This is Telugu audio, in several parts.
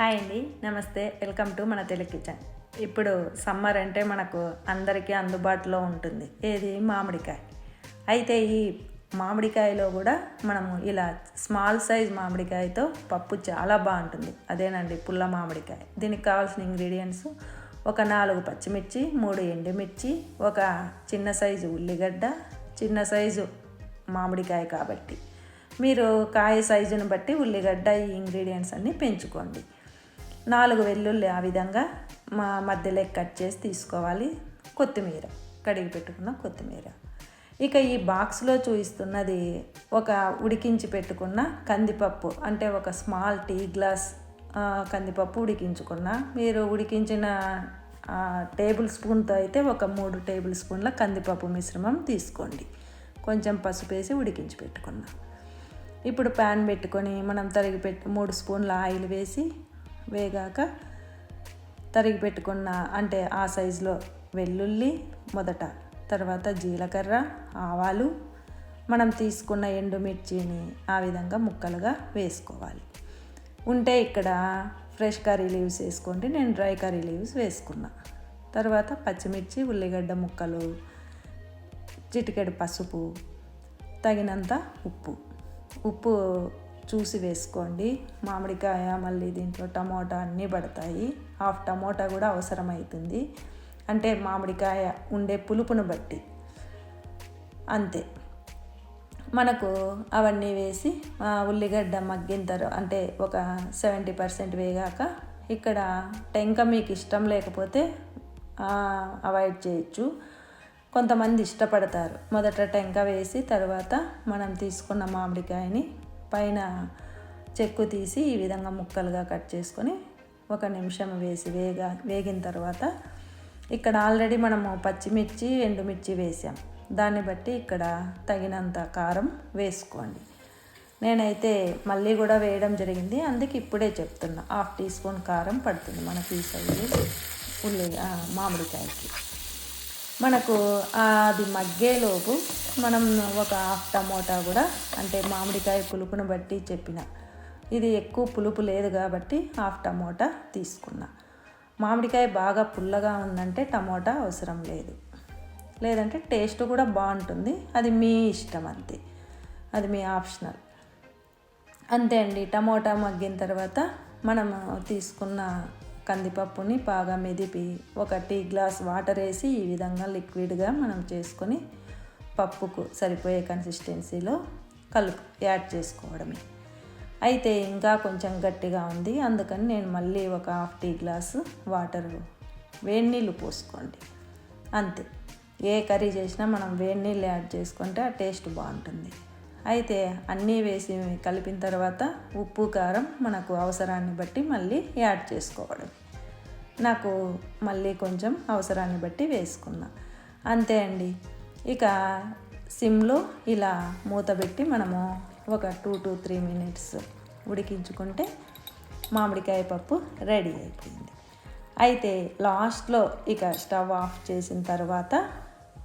హాయ్ అండి. నమస్తే. వెల్కమ్ టు మన తెలుగు కిచెన్. ఇప్పుడు సమ్మర్ అంటే మనకు అందరికీ అందుబాటులో ఉంటుంది. ఏది? మామిడికాయ. అయితే ఈ మామిడికాయలో కూడా మనము ఇలా స్మాల్ సైజ్ మామిడికాయతో పప్పు చాలా బాగుంటుంది. అదేనండి పుల్ల మామిడికాయ. దీనికి కావాల్సిన ఇంగ్రీడియంట్స్ ఒక నాలుగు పచ్చిమిర్చి మూడు ఎండుమిర్చి ఒక చిన్న సైజు ఉల్లిగడ్డ చిన్న సైజు మామిడికాయ కాబట్టి. మీరు కాయ సైజును బట్టి ఉల్లిగడ్డ ఈ ఇంగ్రీడియంట్స్ అన్నీ పెంచుకోండి. నాలుగు వెల్లుల్లి ఆ విధంగా మా మధ్యలో కట్ చేసి తీసుకోవాలి కొత్తిమీర కడిగి పెట్టుకున్న కొత్తిమీర. ఇక ఈ బాక్స్లో చూపిస్తున్నది ఒక ఉడికించి పెట్టుకున్న కందిపప్పు అంటే ఒక స్మాల్ టీ గ్లాస్ కందిపప్పు ఉడికించుకున్న. మీరు ఉడికించిన టేబుల్ స్పూన్తో అయితే ఒక మూడు టేబుల్ స్పూన్ల కందిపప్పు మిశ్రమం తీసుకోండి. కొంచెం పసుపు వేసి ఉడికించి పెట్టుకున్నాం. ఇప్పుడు ప్యాన్ పెట్టుకొని మనం తరిగి పెట్టి మూడు స్పూన్ల ఆయిల్ వేసి వేగాక తరిగి పెట్టుకున్న అంటే ఆ సైజులో వెల్లుల్లి మొదట తర్వాత జీలకర్ర ఆవాలు. మనం తీసుకున్న ఎండుమిర్చిని ఆ విధంగా ముక్కలుగా వేసుకోవాలి. ఉంటే ఇక్కడ ఫ్రెష్ కర్రీ లీవ్స్ వేసుకోండి నేను డ్రై కర్రీ లీవ్స్ వేసుకున్నా. తర్వాత పచ్చిమిర్చి ఉల్లిగడ్డ ముక్కలు చిటికెడు పసుపు తగినంత ఉప్పు. ఉప్పు చూసి వేసుకోండి. మామిడికాయ మళ్ళీ దీంట్లో టమోటా అన్నీ పడతాయి. హాఫ్ టమోటా కూడా అవసరమవుతుంది అంటే మామిడికాయ ఉండే పులుపును బట్టి. అంతే. మనకు అవన్నీ వేసి ఉల్లిగడ్డ మగ్గిన తర్వాత అంటే ఒక సెవెంటీ పర్సెంట్ వేగాక ఇక్కడ టెంక మీకు ఇష్టం లేకపోతే అవాయిడ్ చేయొచ్చు. కొంతమంది ఇష్టపడతారు. మొదట టెంక వేసి తర్వాత మనం తీసుకున్న మామిడికాయని పైన చెక్కు తీసి ఈ విధంగా ముక్కలుగా కట్ చేసుకొని ఒక నిమిషం వేసి వేగా వేగిన తర్వాత ఇక్కడ ఆల్రెడీ మనము పచ్చిమిర్చి ఎండుమిర్చి వేసాం. దాన్ని బట్టి ఇక్కడ తగినంత కారం వేసుకోండి. నేనైతే మళ్ళీ కూడా వేయడం జరిగింది. అందుకే ఇప్పుడే చెప్తున్నా. హాఫ్ టీ స్పూన్ కారం పడుతుంది మనకి ఈ సైజు ఉల్లి మామిడికాయకి. మనకు అది మగ్గేలోపు మనం ఒక హాఫ్ టమోటా కూడా అంటే మామిడికాయ పులుపును బట్టి చెప్పిన. ఇది ఎక్కువ పులుపు లేదు కాబట్టి హాఫ్ టమోటా తీసుకున్నా. మామిడికాయ బాగా పుల్లగా ఉందంటే టమోటా అవసరం లేదు. లేదంటే టేస్ట్ కూడా బాగుంటుంది. అది మీ ఇష్టం అంతే. అది మీ ఆప్షనల్. అంతే అండి. టమోటా మగ్గిన తర్వాత మనం తీసుకున్న కందిపప్పుని బాగా మెదిపి ఒక టీ గ్లాస్ వాటర్ వేసి ఈ విధంగా లిక్విడ్గా మనం చేసుకొని పప్పుకు సరిపోయే కన్సిస్టెన్సీలో కలుపు యాడ్ చేసుకోవడమే. అయితే ఇంకా కొంచెం గట్టిగా ఉంది. అందుకని నేను మళ్ళీ ఒక హాఫ్ టీ గ్లాసు వాటర్ వేడి నీళ్ళు పోసుకోండి. అంతే. ఏ కర్రీ చేసినా మనం వేడి నీళ్ళు యాడ్ చేసుకుంటే ఆ టేస్ట్ బాగుంటుంది. అయితే అన్నీ వేసి కలిపిన తర్వాత ఉప్పు కారం మనకు అవసరాన్ని బట్టి మళ్ళీ యాడ్ చేసుకోవడం నాకు మళ్ళీ కొంచెం అవసరాన్ని బట్టి వేసుకున్నా. అంతే అండి. ఇక సిమ్లో ఇలా మూత పెట్టి మనము ఒక టూ టు త్రీ మినిట్స్ ఉడికించుకుంటే మామిడికాయ పప్పు రెడీ అయిపోయింది. అయితే లాస్ట్లో ఇక స్టవ్ ఆఫ్ చేసిన తర్వాత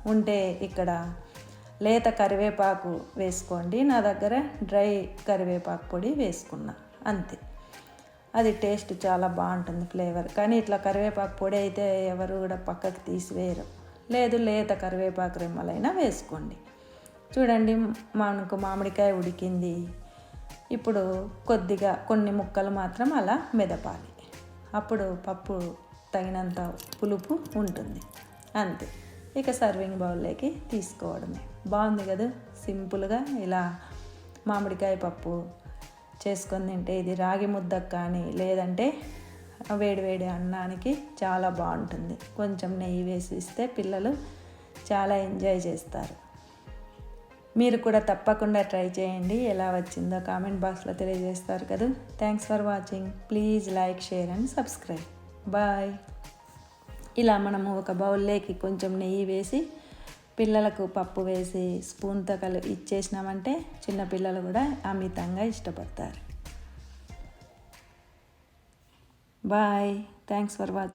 ఉంటే ఇక్కడ లేత కరివేపాకు వేసుకోండి. నా దగ్గర డ్రై కరివేపాకు పొడి వేసుకున్నా. అంతే. అది టేస్ట్ చాలా బాగుంటుంది ఫ్లేవర్. కానీ ఇట్లా కరివేపాకు పొడి అయితే ఎవరు కూడా పక్కకు తీసివేయరు. లేదు లేత కరివేపాకు రెమ్మలైనా వేసుకోండి. చూడండి మనకు మామిడికాయ ఉడికింది. ఇప్పుడు కొద్దిగా కొన్ని ముక్కలు మాత్రం అలా మెదపాలి. అప్పుడు పప్పు తగినంత పులుపు ఉంటుంది. అంతే. ఇక సర్వింగ్ బౌల్లోకి తీసుకోవడమే. బాగుంది కదా సింపుల్గా ఇలా మామిడికాయ పప్పు చేసుకొని తింటే ఇది రాగి ముద్దకు కానీ లేదంటే వేడివేడి అన్నానికి చాలా బాగుంటుంది. కొంచెం నెయ్యి వేసి ఇస్తే పిల్లలు చాలా ఎంజాయ్ చేస్తారు. మీరు కూడా తప్పకుండా ట్రై చేయండి. ఎలా వచ్చిందో కామెంట్ బాక్స్లో తెలియజేస్తారు కదా. Thanks for watching please like share and subscribe bye ఇలా మనము ఒక బౌల్లోకి కొంచెం నెయ్యి వేసి పిల్లలకు పప్పు వేసి స్పూన్తో కలు ఇచ్చేసినామంటే చిన్నపిల్లలు కూడా అమితంగా ఇష్టపడతారు. బాయ్. Thanks for watching